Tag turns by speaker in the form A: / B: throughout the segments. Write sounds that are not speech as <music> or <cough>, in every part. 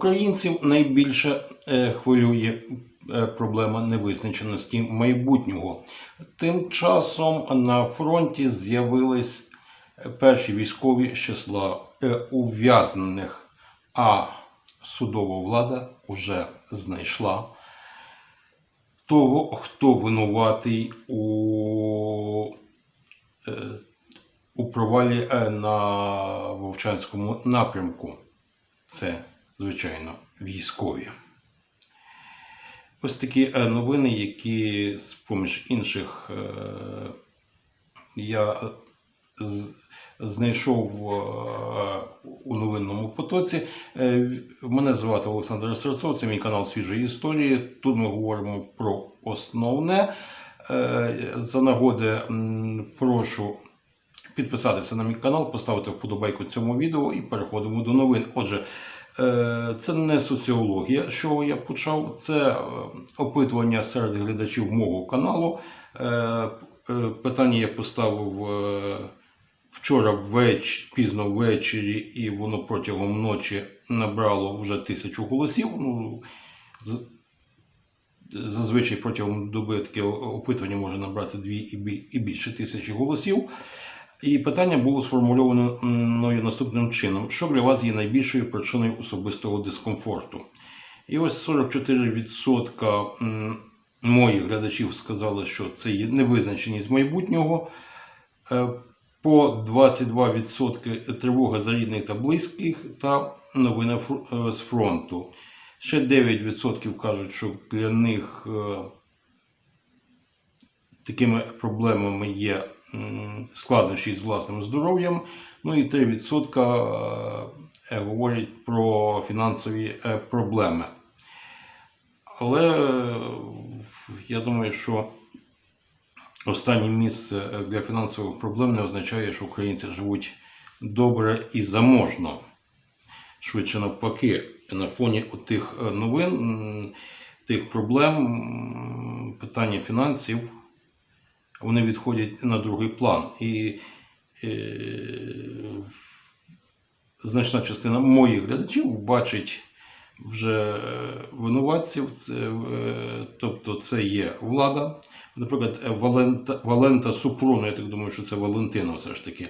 A: Українців найбільше е, хвилює е, проблема невизначеності майбутнього. Тим часом на фронті з'явились е, перші військові з числа ув'язнених, а судова влада вже знайшла того, хто винуватий у, у провалі на Вовчанському напрямку. Це, звичайно, військові. Ось такі е, новини, які з поміж інших е, я знайшов е, у новинному потоці. Е, Мене звати Олександр Серцов, це мій канал Свіжої історії. Тут ми говоримо про основне. Е, За нагоди прошу підписатися на мій канал, поставити вподобайку цьому відео і переходимо до новин. Отже, е, це не соціологія, що я почав, це е, опитування серед глядачів мого каналу. Е, е, Питання я поставив е, вчора ввеч, пізно ввечері, і воно протягом ночі набрало вже тисячу голосів. Ну, Зазвичай протягом доби таке опитування може набрати дві і більше тисячі голосів. І питання було сформульовано наступним чином: що для вас є найбільшою причиною особистого дискомфорту? І ось 44% моїх глядачів сказали, що це є невизначеність майбутнього. Е, По 22% тривога за рідних та близьких та новини е, з фронту. Ще 9% кажуть, що для них е, такими проблемами є складнощі з власним здоров'ям. Ну і 3% е, говорять про фінансові е, проблеми. Але е, я думаю, що останнє місце е, для фінансових проблем не означає, що українці живуть добре і заможно. Швидше навпаки, на фоні тих новин, тих проблем, питання фінансів, вони відходять на другий план. І е, значна частина моїх глядачів бачить вже винуватців, це, е, тобто це є влада. Наприклад, Валента, Валента Супруно, я так думаю, що це Валентина все ж таки,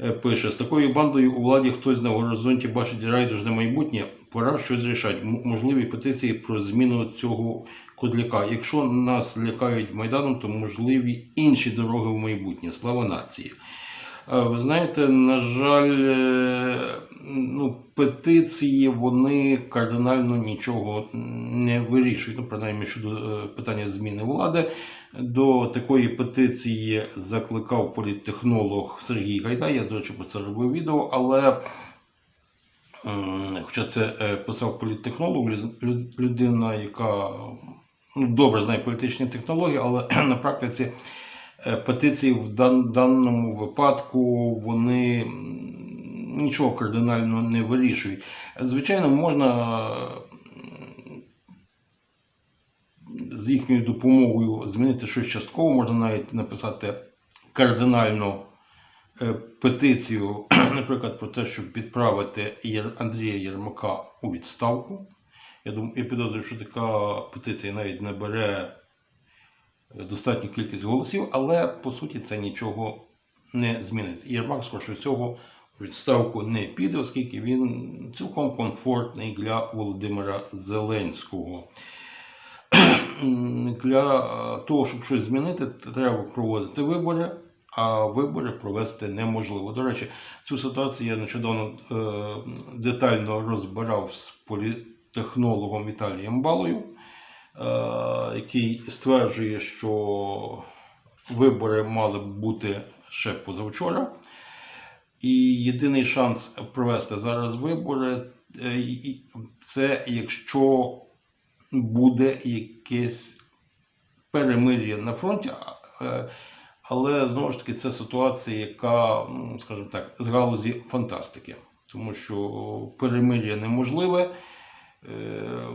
A: е, пише: з такою бандою у владі хтось на горизонті бачить райдужне майбутнє, пора щось рішати. Можливі петиції про зміну цього кодляка. Якщо нас лякають Майданом, то можливі інші дороги в майбутнє. Слава нації. Е, Ви знаєте, на жаль, е, ну, петиції вони кардинально нічого не вирішують. Ну, принаймні щодо е, питання зміни влади. До такої петиції закликав політтехнолог Сергій Гайдай. Я, до речі, про це робив відео, але хоча це е, писав політтехнолог, лю- лю- людина, яка ну, добре знає політичні технології, але <clears throat> на практиці е, петиції в даному випадку вони нічого кардинально не вирішують. Звичайно, можна з їхньою допомогою змінити щось частково, можна навіть написати кардинально е, петицію, <clears throat> наприклад, про те, щоб відправити Андрія Єрмака у відставку. Я думаю, я підозрюю, що така петиція навіть не бере е, достатню кількість голосів, але по суті це нічого не змінить. Єрмак, скоріше всього, у відставку не піде, оскільки він цілком комфортний для Володимира Зеленського. <clears throat> Для е, того, щоб щось змінити, треба проводити вибори, а вибори провести неможливо. До речі, цю ситуацію я нещодавно е, детально розбирав з політтехнологом Віталієм Балою, е, який стверджує, що вибори мали б бути ще позавчора. І єдиний шанс провести зараз вибори е, це якщо буде якесь перемир'я на фронті. Але знову ж таки це ситуація, яка, скажімо так, з галузі фантастики, тому що перемир'я неможливе, е,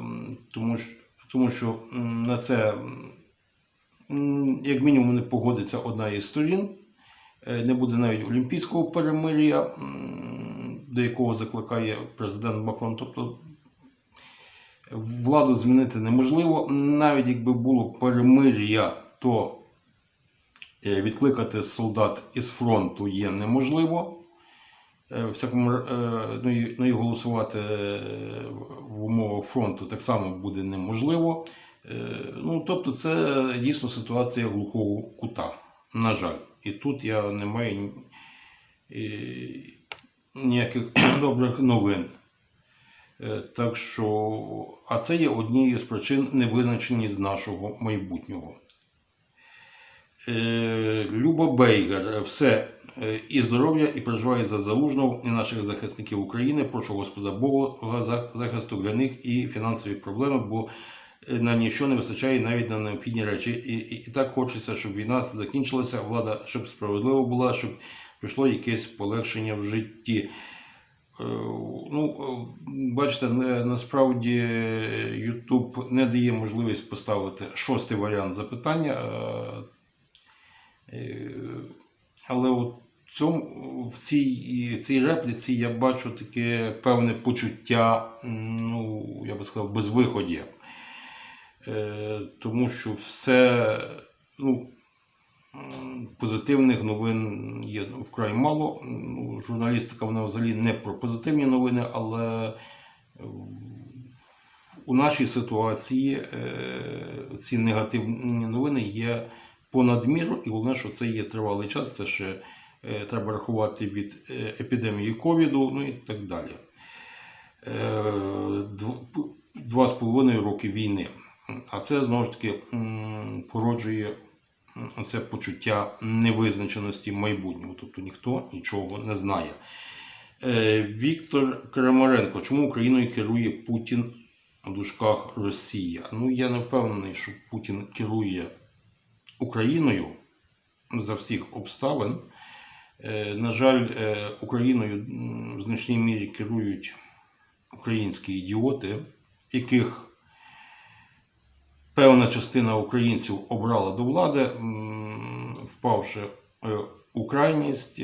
A: тому що, тому що на це, як мінімум, не погодиться одна із сторін. Е, Не буде навіть олімпійського перемир'я, до якого закликає президент Макрон. Тобто Владу змінити неможливо. Навіть якби було перемир'я, то відкликати солдат із фронту є неможливо. Е, всякому, е, ну, і, ну голосувати е, в умовах фронту так само буде неможливо. Е, Ну, тобто, це дійсно ситуація глухого кута. На жаль. І тут я не маю е, ніяких <clears throat> добрих новин. Е, Так що, а це є однією з причин невизначеність нашого майбутнього. Е, Люба Бейгер, все е, і здоров'я, і переживає за залужного і наших захисників України. Прошу Господа Бога за захисту для них і фінансові проблеми, бо е, на нічого не вистачає навіть на необхідні речі. І, і, і так хочеться, щоб війна закінчилася, влада щоб справедлива була, щоб прийшло якесь полегшення в житті. Ну, бачите, насправді YouTube не дає можливість поставити шостий варіант запитання. Е, Але от в, цій, цій репліці я бачу таке певне почуття, ну, я би сказав, безвиходя. Е, Тому що все, ну, позитивних новин є вкрай мало. Ну, журналістика вона взагалі не про позитивні новини, але е, у нашій ситуації ці негативні новини є понад міру, і головне, що це є тривалий час, це ще е, треба рахувати від е, епідемії ковіду, ну і так далі. Е, Два з половиною роки війни. А це знову ж таки породжує це почуття невизначеності майбутнього, тобто ніхто нічого не знає. Е, Віктор Крамаренко, чому Україною керує Путін в дужках Росія? Ну я не впевнений, що Путін керує Україною за всіх обставин. Е, На жаль, е, Україною в значній мірі керують українські ідіоти, яких певна частина українців обрала до влади, впавши е, у крайність,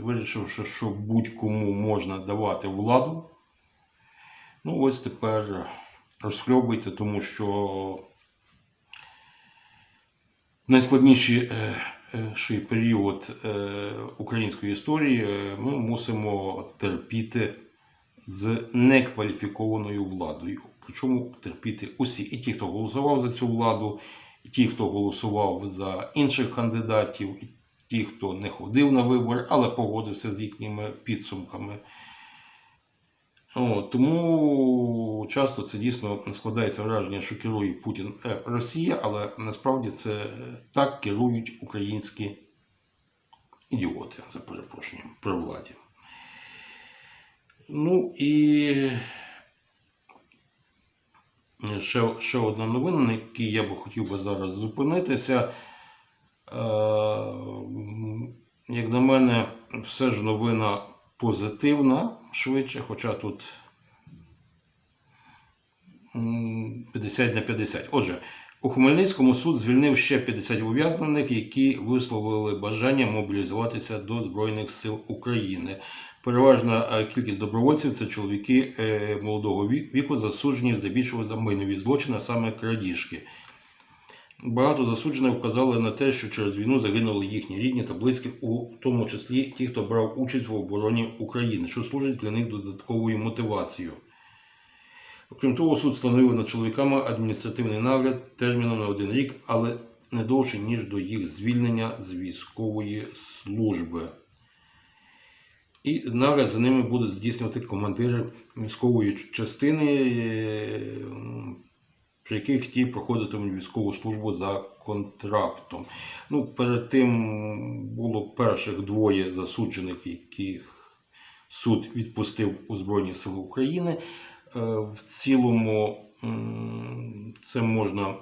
A: вирішивши, що будь-кому можна давати владу. Ну, ось тепер розхльобуйте, тому що найскладніший е, е, період е, української історії ми мусимо терпіти з некваліфікованою владою. Причому терпіти усі, і ті, хто голосував за цю владу, і ті, хто голосував за інших кандидатів, і ті, хто не ходив на вибори, але погодився з їхніми підсумками. О, тому часто це дійсно складається враження, що керує Путін е, Росія, але насправді це так керують українські ідіоти, за перепрошенням, при владі. Ну і ще, ще одна новина, на якій я би хотів би зараз зупинитися. Е, Як на мене, все ж новина позитивна швидше, хоча тут м, 50 на 50. Отже, у Хмельницькому суд звільнив ще 50 ув'язнених, які висловили бажання мобілізуватися до Збройних сил України. Переважна е, кількість добровольців це чоловіки е, молодого віку, засуджені здебільшого за майнові злочини, саме крадіжки. Багато засуджених вказали на те, що через війну загинули їхні рідні та близькі, у тому числі ті, хто брав участь в обороні України, що служить для них додатковою мотивацією. Окрім того, суд встановив над чоловіками адміністративний нагляд терміном на один рік, але не довше, ніж до їх звільнення з військової служби. І нагляд за ними будуть здійснювати командири військової частини, е, при яких ті проходитимуть військову службу за контрактом. Ну, перед тим було перших двоє засуджених, яких суд відпустив у Збройні Сили України. Е, В цілому це можна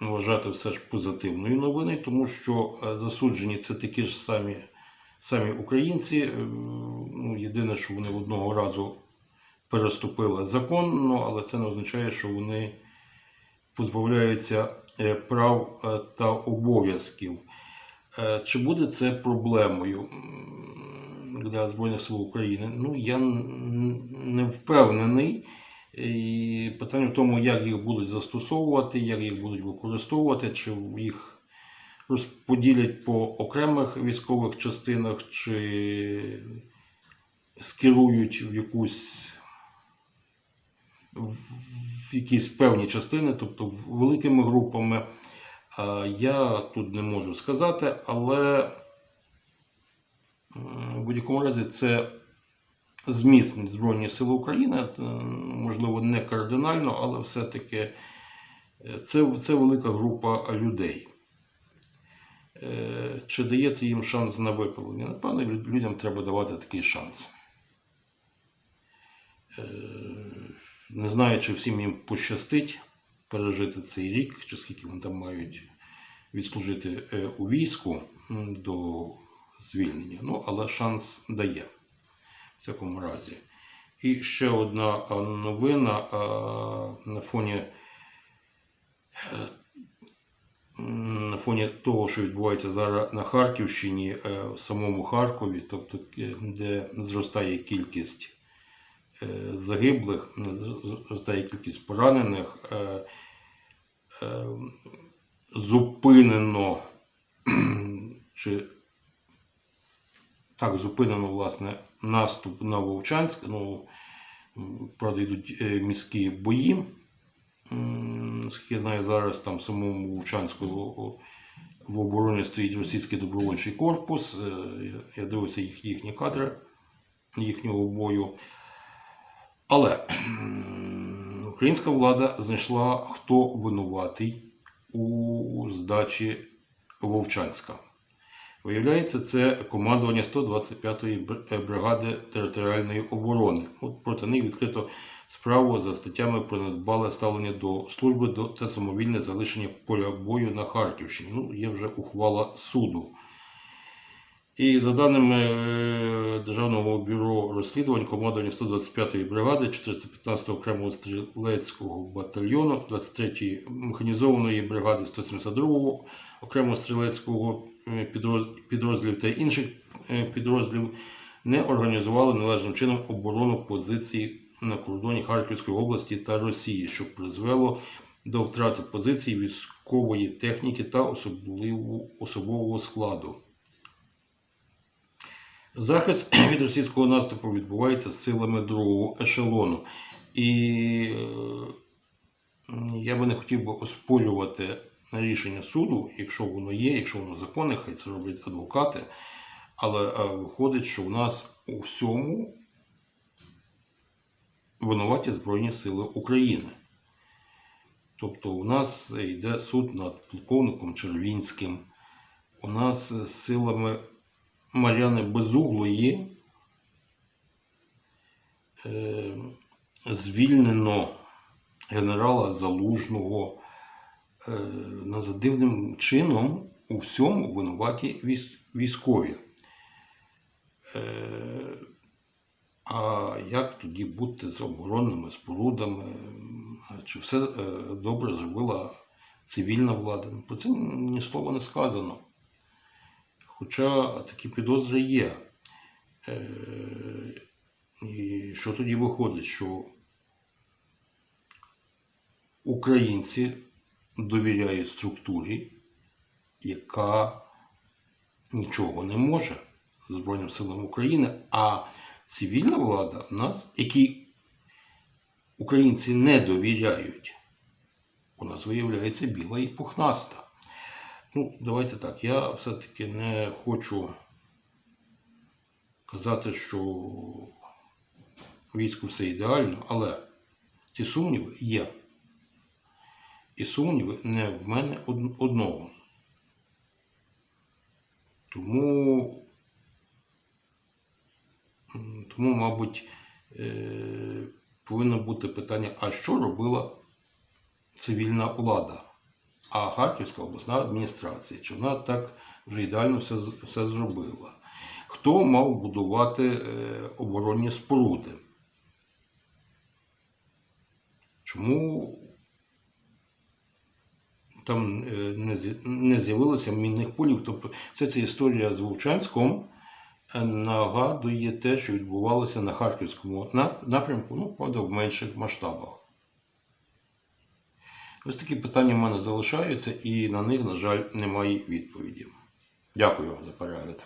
A: вважати все ж позитивною новиною, тому що е, засуджені це такі ж самі, самі українці. Е, Ну, єдине, що вони одного разу переступили закон, ну, але це не означає, що вони позбавляються е, прав е, та обов'язків. Е, Чи буде це проблемою для Збройних сил України? Ну, я не впевнений. І питання в тому, як їх будуть застосовувати, як їх будуть використовувати, чи їх розподілять по окремих військових частинах, чи скерують в якусь якісь певні частини, тобто великими групами. Я тут не можу сказати, але в будь-якому разі це зміцнить Збройні Сили України, е, можливо, не кардинально, але все-таки е, це, це велика група людей. Е, Чи дається їм шанс на виправлення? Напевно, людям треба давати такий шанс. Не знаю, чи всім їм пощастить пережити цей рік, чи скільки вони там мають відслужити е, у війську до звільнення. Ну, але шанс дає в всякому разі. І ще одна новина на фоні. е, На фоні того, що відбувається зараз на Харківщині, е, в самому Харкові, тобто де зростає кількість загиблих, з- зростає кількість поранених, е, е, зупинено <clears throat> чи так, зупинено власне наступ на Вовчанськ. Ну, правда, йдуть е, міські бої. М, Наскільки я знаю, зараз там в самому Вовчанську в обороні стоїть російський добровольчий корпус. Е, Я дивився їх, їхні кадри їхнього бою. Але українська влада знайшла, хто винуватий у здачі Вовчанська. Виявляється, це командування 125-ї е, бригади територіальної оборони. От проти них відкрито справу за статтями про недбале ставлення до служби та самовільне залишення поля бою на Харківщині. Ну, є вже ухвала суду. І за даними е, Державного бюро розслідувань, командування 125-ї бригади 415-го окремого стрілецького батальйону, 23-ї механізованої бригади 172-го окремого стрілецького е, підрозділів та інших е, підрозділів не організували належним чином оборону позицій на кордоні Харківської області та Росії, що призвело до втрати позицій військової техніки та особового складу. Захист <clears throat> від російського наступу відбувається силами другого ешелону. І е, я би не хотів би оспорювати рішення суду, якщо воно є, якщо воно законне, хай це роблять адвокати. Але е, виходить, що в нас у всьому винуваті Збройні Сили України. Тобто у нас йде суд над полковником Червінським. У нас е, силами Мар'яни Безуглої е, звільнено генерала Залужного. Е, за дивним чином у всьому винуваті військові. Е, а як тоді бути з оборонними спорудами? Чи все добре зробила цивільна влада? Про це ні слова не сказано. Хоча такі підозри є. Е, І що тоді виходить, що українці довіряють структурі, яка нічого не може Збройним силам України, а цивільна влада в нас, якій українці не довіряють, у нас виявляється біла і пухнаста. Ну, давайте так. Я все-таки не хочу казати, що війську все ідеально, але ці сумніви є. І сумніви не в мене одного. Тому, тому мабуть, е, повинно бути питання, а що робила цивільна влада? А Харківська обласна адміністрація, чи вона так вже ідеально все, все зробила? Хто мав будувати е, оборонні споруди? Чому там е, не з'явилося мінних полів? Тобто вся ця історія з Вовчанськом нагадує те, що відбувалося на Харківському напрямку, ну, правда, в менших масштабах. Ось такі питання в мене залишаються, і на них, на жаль, немає відповіді. Дякую вам за перегляд.